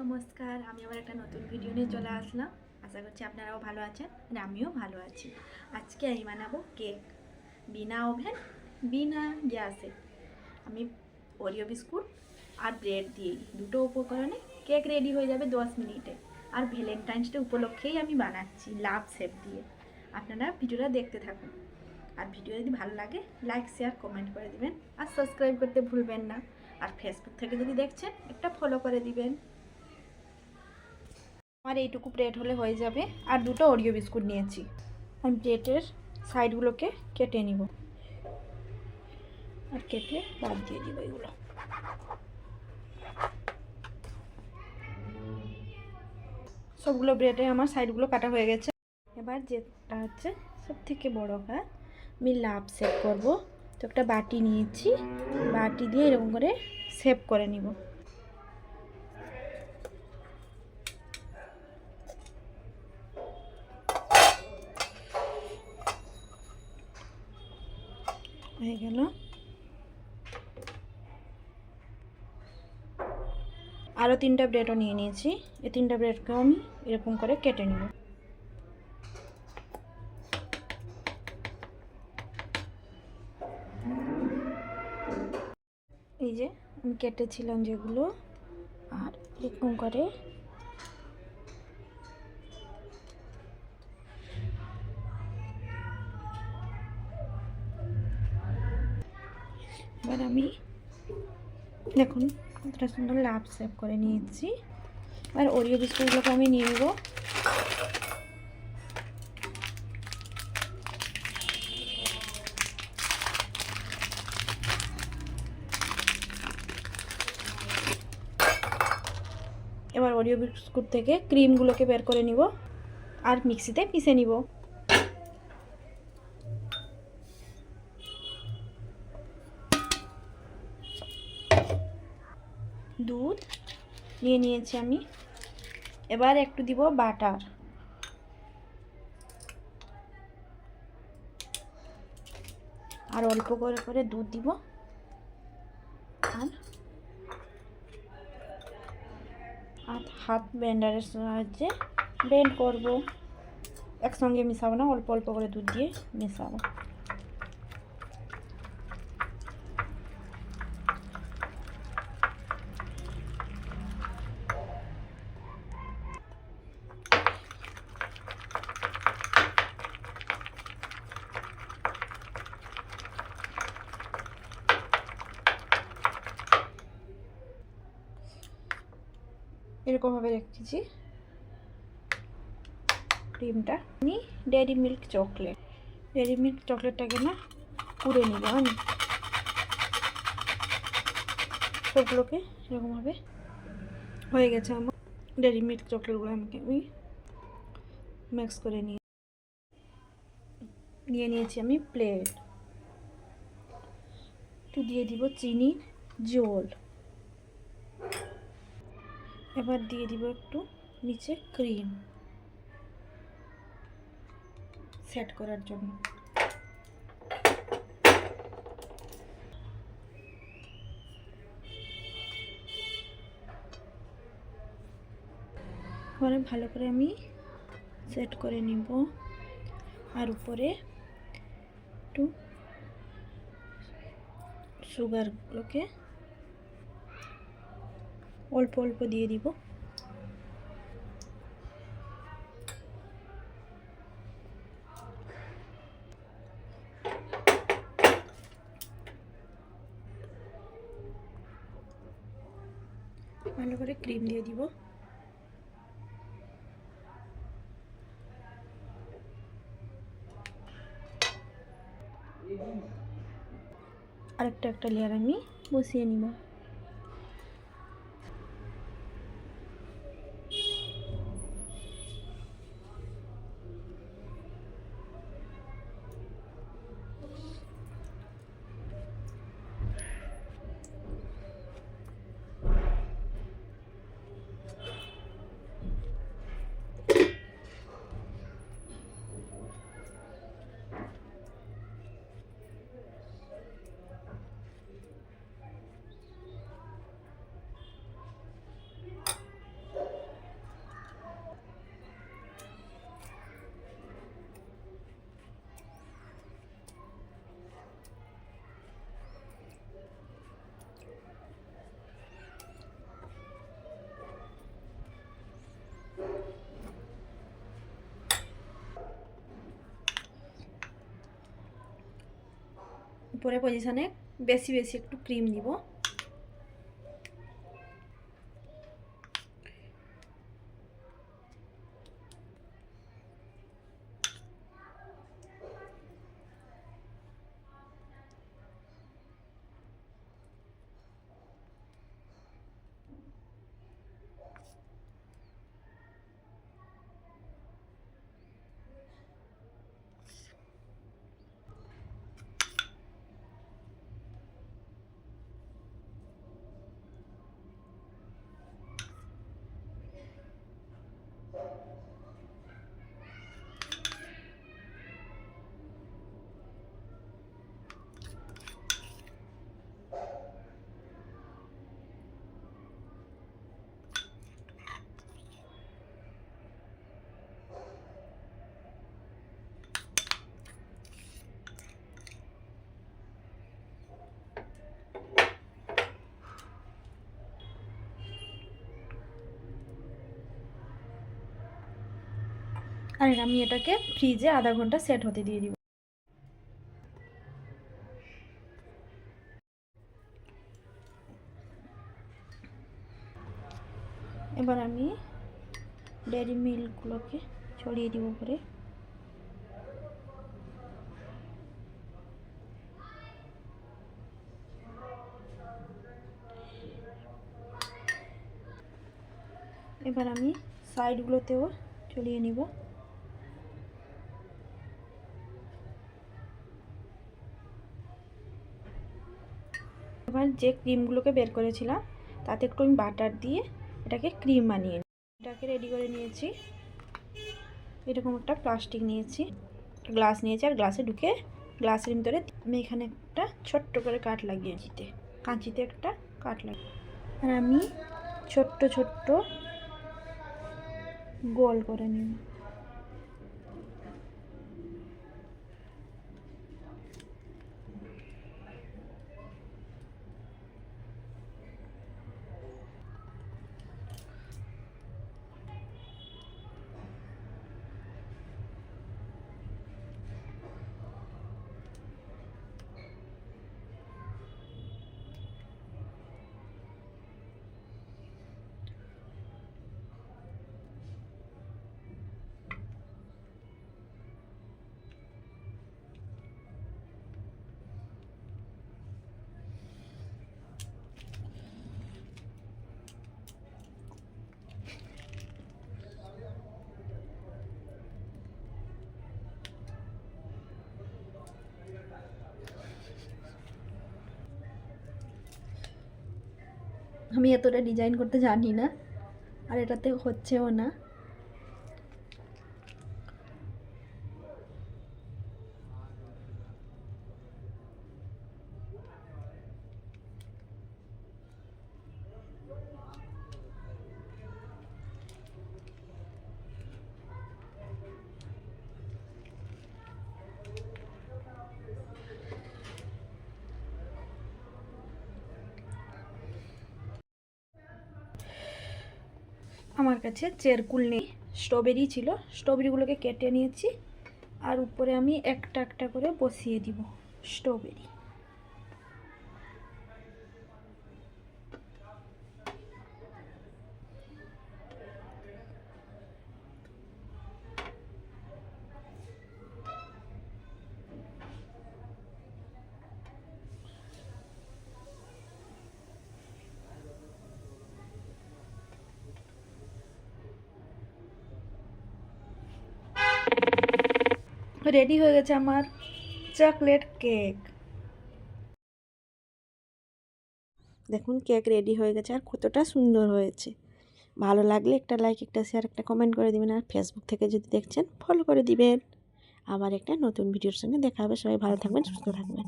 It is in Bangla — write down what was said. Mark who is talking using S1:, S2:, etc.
S1: নমস্কার, আমি আবার একটা নতুন ভিডিও নিয়ে চলে আসলাম। আশা করছি আপনারাও ভালো আছেন আর আমিও ভালো আছি। আজকে আমি বানাবো কেক। বিনা ওভেন, বিনা গ্যাসে। আমি ওরিও বিস্কুট আর ব্রেড দিয়েই। দুটো উপকরণে কেক রেডি হয়ে যাবে দশ মিনিটে। আর ভ্যালেন্টাইন্স ডে উপলক্ষেই আমি বানাচ্ছি লাভ শেপ দিয়ে। আপনারা ভিডিওটা দেখতে থাকুন। আর ভিডিও যদি ভালো লাগে লাইক শেয়ার কমেন্ট করে দিবেন। আর সাবস্ক্রাইব করতে ভুলবেন না। আর ফেসবুক থেকে যদি দেখছেন, একটা ফলো করে দিবেন। আমার এইটুকু ব্রেড হলে হয়ে যাবে। আর দুটো ওরিও বিস্কুট নিয়েছি। আমি ব্রেডের সাইডগুলোকে কেটে নিব। আর কেটে বাদ দিয়ে দিব এগুলো। সবগুলো ব্রেডে আমার সাইডগুলো কাটা হয়ে গেছে। এবার যেটা হচ্ছে সব থেকে বড় কাজ, আমি লাভ সেভ করব। তো একটা বাটি নিয়েছি। বাটি দিয়ে এরকম করে সেভ করে নিব হয়ে গেল আরও তিনটা ব্রেডও নিয়ে নিয়েছি। এই তিনটা ব্রেডকেও আমি এরকম করে কেটে নেব। এই যে আমি কেটেছিলাম যেগুলো, আর এরকম করে এবার আমি, দেখুন কতটা সুন্দর লাভ সেভ করে নিয়েছি। আর ওরিও বিস্কুটগুলোকে আমি নিয়ে নেব। এবার ওরিও বিস্কুট থেকে ক্রিমগুলোকে বের করে নিব। আর মিক্সিতে পিষে নিব। দুধ নিয়ে নিয়েছি আমি। এবার একটু দিব বাটার। আর অল্প করে করে দুধ দিব। আর আর হাত ব্লেন্ডারের সাহায্যে ব্লেন্ড করব। একসঙ্গে মিশাবো না, অল্প অল্প করে দুধ দিয়ে মেশাবো। এরকমভাবে রেখেছি। ক্রিমটা। আমি dairy milk chocolate. Dairy milk চকলেটটাকে না পুড়ে নিব আমি সবগুলোকে এরকমভাবে হয়ে গেছে আমার। ডেয়ারি মিল্ক চকলেটগুলো আমাকে আমি মিক্স করে নিয়ে নিয়ে নিয়েছি আমি প্লেট। একটু দিয়ে দিব চিনি, জল। এবার দিয়ে দিব একটু নিচে ক্রিম সেট করার জন্য। এবারে ভালো করে আমি সেট করে নিব। আর উপরে একটু সুগারগুলোকে অল্প অল্প দিয়ে দিব। ভালো করে ক্রিম দিয়ে দিব। আরেকটা একটা লেয়ার আমি বসিয়ে নিব। উপরে পজিশানে বেশি বেশি একটু ক্রিম দিব আর আমি এটাকে ফ্রিজে আধা ঘণ্টা সেট হতে দিয়ে দিব। এবার আমি ডেয়ারি মিল্কগুলোকে ছড়িয়ে দিব উপরে। এবার আমি সাইডগুলোতেও ছড়িয়ে নিব। এবার যে ক্রিমগুলোকে বের করেছিলাম, তাতে একটু আমি বাটার দিয়ে এটাকে ক্রিম বানিয়ে নিই। এটাকে রেডি করে নিয়েছি। এরকম একটা প্লাস্টিক নিয়েছি। গ্লাস নিয়েছি আর গ্লাসে ঢুকে গ্লাসের ভিতরে আমি এখানে একটা ছোট্ট করে কাঠ লাগিয়ে দিতে। কাঁচিতে একটা কাঠ লাগিয়ে আর আমি ছোট্ট ছোট্ট গোল করে নিব। আমি এতটা ডিজাইন করতে জানি না আর এটাতে হচ্ছেও না। আমার কাছে চেরকুল নেই। স্ট্রবেরি ছিল। স্ট্রবেরিগুলোকে কেটে নিয়েছি। আর উপরে আমি একটা একটা করে বসিয়ে দিব। স্ট্রবেরি। রেডি হয়ে গেছে আমার চকলেট কেক দেখুন কেক রেডি হয়ে গেছে আর কতটা সুন্দর হয়েছে। ভালো লাগলে একটা লাইক একটা শেয়ার একটা কমেন্ট করে দিবেন আর ফেসবুক থেকে যদি দেখছেন ফলো করে দিবেন। আবার একটা নতুন ভিডিওর সঙ্গে দেখা হবে। সবাই ভালো থাকবেন, সুস্থ থাকবেন।